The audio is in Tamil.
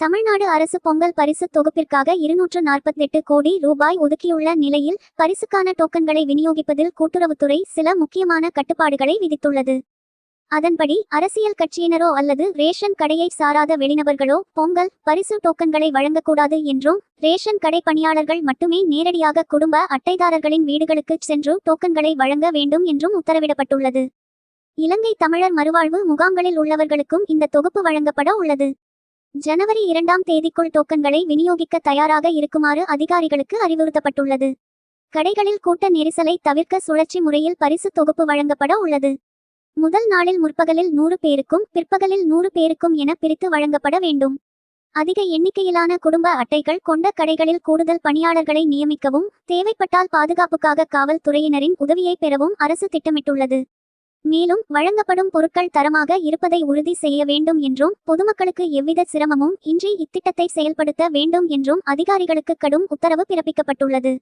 தமிழ்நாடு அரசு பொங்கல் பரிசு தொகுப்பிற்காக இருநூற்று நாற்பத்தெட்டு கோடி ரூபாய் ஒதுக்கியுள்ள நிலையில் பரிசுக்கான டோக்கன்களை விநியோகிப்பதில் கூட்டுறவுத்துறை சில முக்கியமான கட்டுப்பாடுகளை விதித்துள்ளது. அதன்படி அரசியல் கட்சியினரோ அல்லது ரேஷன் கடையை சாராத வெளிநபர்களோ பொங்கல் பரிசு டோக்கன்களை வழங்கக்கூடாது என்றும் ரேஷன் கடை பணியாளர்கள் மட்டுமே நேரடியாக குடும்ப அட்டைதாரர்களின் வீடுகளுக்கு சென்று டோக்கன்களை வழங்க வேண்டும் என்றும் உத்தரவிடப்பட்டுள்ளது. இலங்கை தமிழர் மறுவாழ்வு முகாம்களில் உள்ளவர்களுக்கும் இந்த தொகுப்பு வழங்கப்பட உள்ளது. ஜனவரி இரண்டாம் தேதிக்குள் டோக்கன்களை விநியோகிக்க தயாராக இருக்குமாறு அதிகாரிகளுக்கு அறிவுறுத்தப்பட்டுள்ளது. கடைகளில் கூட்ட நெரிசலை தவிர்க்க சுழற்சி முறையில் பரிசு தொகுப்பு வழங்கப்பட உள்ளது. முதல் நாளில் முற்பகலில் நூறு பேருக்கும் பிற்பகலில் நூறு பேருக்கும் என பிரித்து வழங்கப்பட வேண்டும். அதிக எண்ணிக்கையிலான குடும்ப அட்டைகள் கொண்ட கடைகளில் கூடுதல் பணியாளர்களை நியமிக்கவும் தேவைப்பட்டால் பாதுகாப்புக்காக காவல்துறையினரின் உதவியை பெறவும் அரசு திட்டமிட்டுள்ளது. மேலும் வழங்கப்படும் பொருட்கள் தரமாக இருப்பதை உறுதி செய்ய வேண்டும் என்றும் பொதுமக்களுக்கு எவ்வித சிரமமும் இன்றி இத்திட்டத்தை செயல்படுத்த வேண்டும் என்றும் அதிகாரிகளுக்கு கடும் உத்தரவு பிறப்பிக்கப்பட்டுள்ளது.